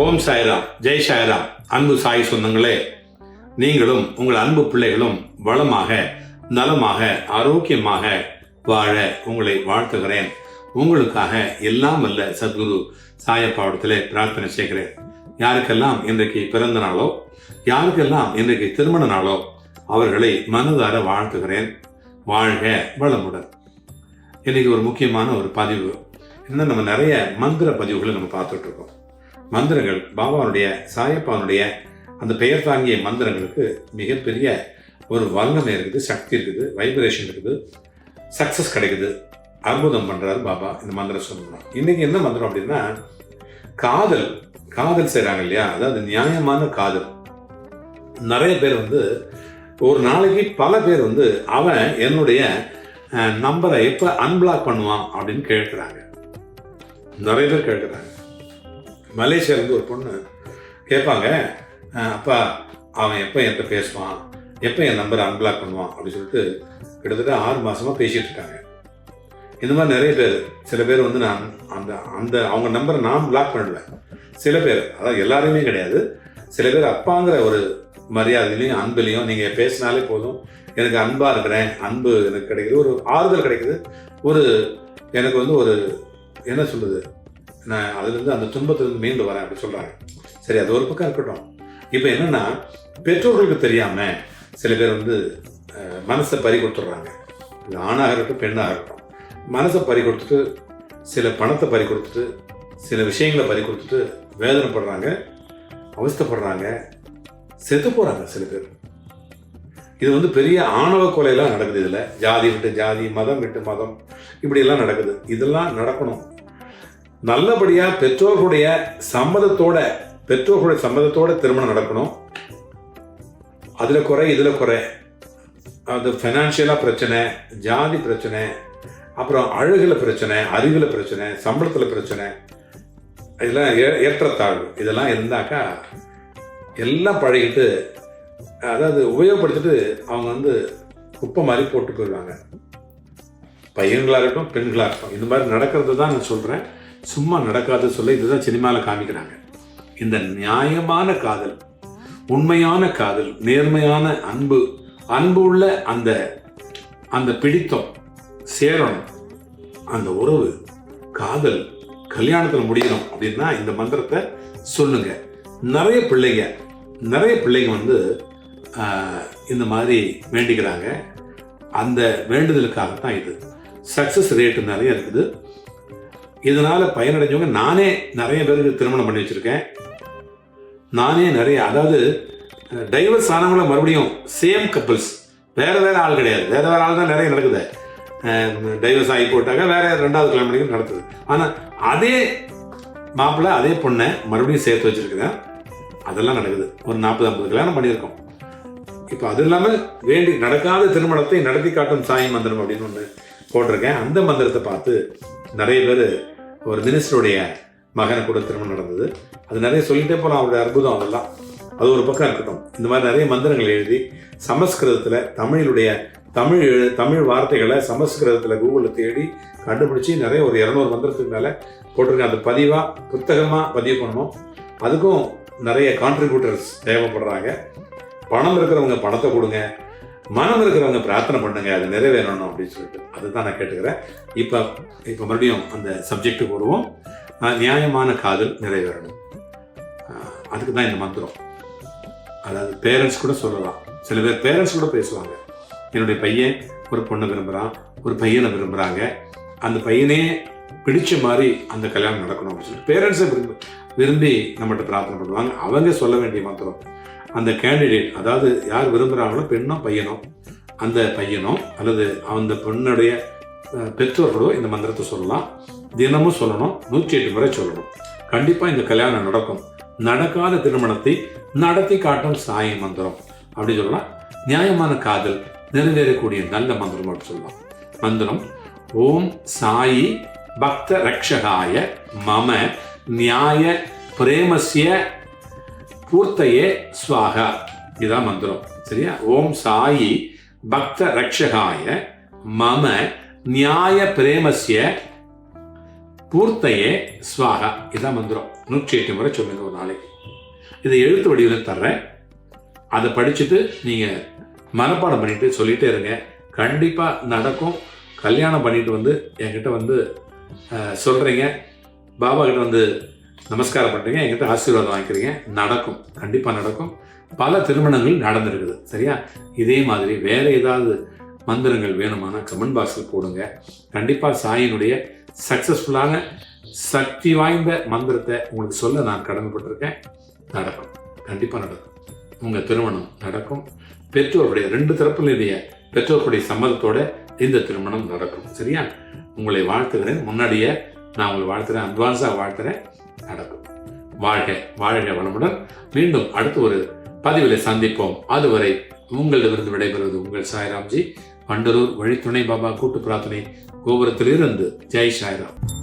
ஓம் சாய்ராம் ஜெய் சாய்ராம். அன்பு சாய் சொந்தங்களே நீங்களும் உங்கள் அன்பு பிள்ளைகளும் வளமாக நலமாக ஆரோக்கியமாக வாழ உங்களை வாழ்த்துகிறேன். உங்களுக்காக எல்லாம் அல்ல சத்குரு சாயப்பாவடத்திலே பிரார்த்தனை செய்கிறேன். யாருக்கெல்லாம் இன்றைக்கு பிறந்த நாளோ யாருக்கெல்லாம் இன்றைக்கு திருமண நாளோ அவர்களை மனதார வாழ்த்துகிறேன். வாழ்க வளமுடன். இன்னைக்கு ஒரு முக்கியமான ஒரு பதிவு. என்ன நம்ம நிறைய மந்திர பதிவுகளை நம்ம பார்த்துட்டு இருக்கோம். மந்திரங்கள் பாபாவுடைய சாயப்பானுடைய அந்த பெயர் தாங்கிய மந்திரங்களுக்கு மிகப்பெரிய ஒரு வல்லமை இருக்குது சக்தி இருக்குது வைப்ரேஷன் இருக்குது சக்ஸஸ் கிடைக்குது. அற்புதம் பண்ணுறாரு பாபா இந்த மந்திரம் சொல்லணும் இன்றைக்கி என்ன மந்திரம் அப்படின்னா காதல் காதல் செய்கிறாங்க இல்லையா? அதாவது நியாயமான காதல். நிறைய பேர் வந்து ஒரு நாளைக்கு பல பேர் வந்து அவன் என்னுடைய நம்பரை எப்போ அன்பிளாக் பண்ணுவான் அப்படின்னு கேட்குறாங்க. நிறைய பேர் கேட்குறாங்க. மலேசியாவிலேருந்து ஒரு பொண்ணு கேட்பாங்க அப்பா அவன் எப்போ என்கிட்ட பேசுவான்? எப்போ என் நம்பரை அன்பிளாக் பண்ணுவான்? அப்படின்னு சொல்லிட்டு கிட்டத்தட்ட ஆறு மாதமாக பேசிகிட்டு இருக்காங்க. இந்த மாதிரி நிறைய பேர். சில பேர் வந்து நான் அந்த அந்த அவங்க நம்பரை நான் பிளாக் பண்ணிடுவேன் சில பேர் அதாவது எல்லாருமே கிடையாது. சில பேர் அப்பாங்கிற ஒரு மரியாதையிலையும் அன்புலையும் நீங்கள் பேசினாலே போதும். எனக்கு அன்பாக இருக்கிறேன். அன்பு எனக்கு கிடைக்குது. ஒரு ஆறுதல் கிடைக்குது. ஒரு எனக்கு வந்து ஒரு என்ன சொல்லுது நான் அதுலேருந்து அந்த துன்பத்திலிருந்து மீண்டு வரேன் அப்படி சொல்கிறாங்க சரி அது ஒரு பக்கம் இருக்கட்டும். இப்போ என்னன்னா பெற்றோர்களுக்கு தெரியாமல் சில பேர் வந்து மனசை பறி கொடுத்துட்றாங்க. இது ஆணாக இருக்கட்டும் பெண்ணாக இருக்கட்டும். மனசை பறி கொடுத்துட்டு சில பணத்தை பறி கொடுத்துட்டு சில விஷயங்களை பறி கொடுத்துட்டு வேதனைப்படுறாங்க அவஸ்தைப்படுறாங்க செத்து போறாங்க சில பேர். இது வந்து பெரிய ஆணவ கொலையெல்லாம் நடக்குது இதுல. ஜாதி விட்டு ஜாதி மதம் விட்டு மதம் இப்படியெல்லாம் நடக்குது. இதெல்லாம் நடக்கணும். நல்லபடியா பெற்றோர்களுடைய சம்மதத்தோட பெற்றோர்களுடைய சம்மதத்தோட திருமணம் நடக்கணும். அதுல குறை இதுல குறை. அது ஃபைனான்சியலா பிரச்சனை ஜாதி பிரச்சனை அப்புறம் அழகுல பிரச்சனை அறிவுல பிரச்சனை சம்பளத்துல பிரச்சனை. இதெல்லாம் ஏ- ஏற்றத்தாழ்வு. இதெல்லாம் இருந்தாக்கா எல்லாம் பழகிட்டு அதாவது உபயோகப்படுத்திட்டு அவங்க வந்து குப்பை மாதிரி போட்டு போயிடுவாங்க. பையன்களாக இருக்கட்டும் பெண்களாக இருக்கட்டும். இந்த மாதிரி நடக்கிறது தான் நான் சொல்கிறேன் சும்மா நடக்காத சொல்ல இதுதான் சினிமாவில் காமிக்கிறாங்க. இந்த நியாயமான காதல் உண்மையான காதல் நேர்மையான அன்பு அன்பு உள்ள அந்த அந்த பிடித்தம் சேரணும் அந்த உறவு காதல் கல்யாணத்தில் முடியணும் அப்படின்னா இந்த மந்திரத்தை சொல்லுங்க. நிறைய பிள்ளைங்க நிறைய பிள்ளைங்க வந்து ஆஹ், இந்த மாதிரி வேண்டிக்கிறாங்க. அந்த வேண்டுதலுக்காக தான் இது. சக்ஸஸ் ரேட்டு நிறைய இருக்குது. இதனால் பயனடைஞ்சவங்க நானே நிறைய பேருக்கு திருமணம் பண்ணி வச்சுருக்கேன். நானே நிறைய அதாவது டைவர்ஸ் ஆனவங்கள மறுபடியும் சேம் கப்பிள்ஸ் வேறு வேறு ஆள் கிடையாது. வேறு வேறு ஆள் தான் நிறைய நடக்குது. டைவர்ஸ் ஆகி போட்டாங்க வேறு ரெண்டாவது கல்யாணம் பண்ணிக்க நடக்குது. ஆனால் அதே மாப்பிள்ளை அதே பொண்ணை மறுபடியும் சேர்த்து வச்சுருக்குறேன் அதெல்லாம் நடக்குது. ஒரு நாற்பது ஐம்பது கல்யாணம் பண்ணியிருக்கோம். இப்போ அது இல்லாமல் வேண்டி நடக்காத திருமணத்தை நடத்தி காட்டும் சாய் மந்திரம் அப்படின்னு ஒன்று போட்டிருக்கேன். அந்த மந்திரத்தை பார்த்து நிறைய பேர் ஒரு மினிஸ்டருடைய மகனை கூட திருமணம் நடந்தது. அது நிறைய சொல்லிட்டே போகலாம் அவருடைய அற்புதம் அதெல்லாம். அது ஒரு பக்கம் இருக்கட்டும். இந்த மாதிரி நிறைய மந்திரங்கள் எழுதி சமஸ்கிருதத்தில் தமிழுடைய தமிழ் தமிழ் வார்த்தைகளை சமஸ்கிருதத்தில் கூகுளில் தேடி கண்டுபிடிச்சி நிறைய ஒரு இரநூறு மந்திரத்துக்கு மேலே போட்டிருக்கேன் அது பதிவாக புத்தகமாக பதிவு பண்ணணும். அதுக்கும் நிறைய கான்ட்ரிபியூட்டர்ஸ் தேவைப்படுறாங்க. பணம் இருக்கிறவங்க பணத்தை கொடுங்க. மனம் இருக்கிறவங்க பிரார்த்தனை பண்ணுங்க அது நிறைவேறணும் அப்படின்னு சொல்லிட்டு. அதுதான் நான் கேட்டுக்கிறேன். இப்போ இப்போ மறுபடியும் அந்த சப்ஜெக்ட் வருவோம். நியாயமான காதல் நிறைவேறணும். அதுக்கு தான் இந்த மந்திரம். அதாவது பேரண்ட்ஸ் கூட சொல்லலாம். சில பேர் பேரண்ட்ஸ் கூட பேசுவாங்க. என்னுடைய பையன் ஒரு பொண்ணை விரும்புகிறான் ஒரு பையனை விரும்புகிறாங்க அந்த பையனே பிடிச்ச மாதிரி அந்த கல்யாணம் நடக்கணும் அப்படின்னு சொல்லிட்டு பேரண்ட்ஸை விரும்பி விரும்பி நம்மகிட்ட பிரார்த்தனை பண்ணுவாங்க. அவங்க சொல்ல வேண்டிய மந்திரம். அந்த கேண்டிடேட் அதாவது யார் விரும்புகிறாங்களோ பெண்ணோ பையனோ அந்த பையனோ அல்லது அந்த பெண்ணுடைய பெற்றோர்களோ இந்த மந்திரத்தை சொல்லலாம். தினமும் சொல்லணும் நூற்றி எட்டு முறை சொல்லணும். கண்டிப்பாக இந்த கல்யாணம் நடக்கும். நடக்காத திருமணத்தை நடத்தி காட்டும் சாய மந்திரம். அப்படி சொல்லலாம். நியாயமான காதல் நிறைவேறக்கூடிய நல்ல மந்திரம் அப்படி சொல்லலாம். மந்திரம் ஓம் சாயி பக்த ரக்ஷகாய மம நியாய பிரேமசிய பூர்த்தையே ஸ்வாகா இதுதான் மந்திரம். சரியா? ஓம் சாயி பக்த ரக்ஷகாய மம நியாய பிரேமசிய பூர்த்தையே ஸ்வாகா இதான் மந்திரம். நூற்றி எட்டு முறை சொல்லுங்க ஒரு நாளைக்கு. இதை எழுத்து வடிவில் தர்றேன். அதை படிச்சுட்டு நீங்கள் மனப்பாடம் பண்ணிட்டு சொல்லிகிட்டே இருங்க. கண்டிப்பாக நடக்கும். கல்யாணம் பண்ணிட்டு வந்து என்கிட்ட வந்து சொல்கிறீங்க பாபா கிட்ட வந்து நமஸ்காரம் பண்ணுறீங்க என்கிட்ட ஆசீர்வாதம் வாங்கிக்கிறீங்க. நடக்கும். கண்டிப்பாக நடக்கும். பல திருமணங்கள் நடந்திருக்குது. சரியா? இதே மாதிரி வேற ஏதாவது மந்திரங்கள் வேணுமானா கமெண்ட் பாக்ஸில் போடுங்க. கண்டிப்பாக சாயினுடைய சக்ஸஸ்ஃபுல்லான சக்தி வாய்ந்த மந்திரத்தை உங்களுக்கு சொல்ல நான் கடமைப்பட்டிருக்கேன். நடக்கும். கண்டிப்பாக நடக்கும். உங்கள் திருமணம் நடக்கும். பெற்றோருடைய ரெண்டு தரப்பினுடைய பெற்றோர்களுடைய சம்மதத்தோட இந்த திருமணம் நடக்கும். சரியா? உங்களை வாழ்த்துகிறேன். முன்னாடியே நான் உங்களை வாழ்த்துறேன். அட்வான்ஸாக வாழ்த்துறேன். நடக்கும். வாழ்க வாழ்க வளமுடன். மீண்டும் அடுத்து ஒரு பதிவில் சந்திப்போம். அதுவரை உங்களிடமிருந்து விடைபெறுவது உங்கள் சாய்ராம்ஜி. வண்டலூர் வழித்துணை பாபா கூட்டு பிரார்த்தனை கோபுரத்திலிருந்து. ஜெய் சாய்ராம்.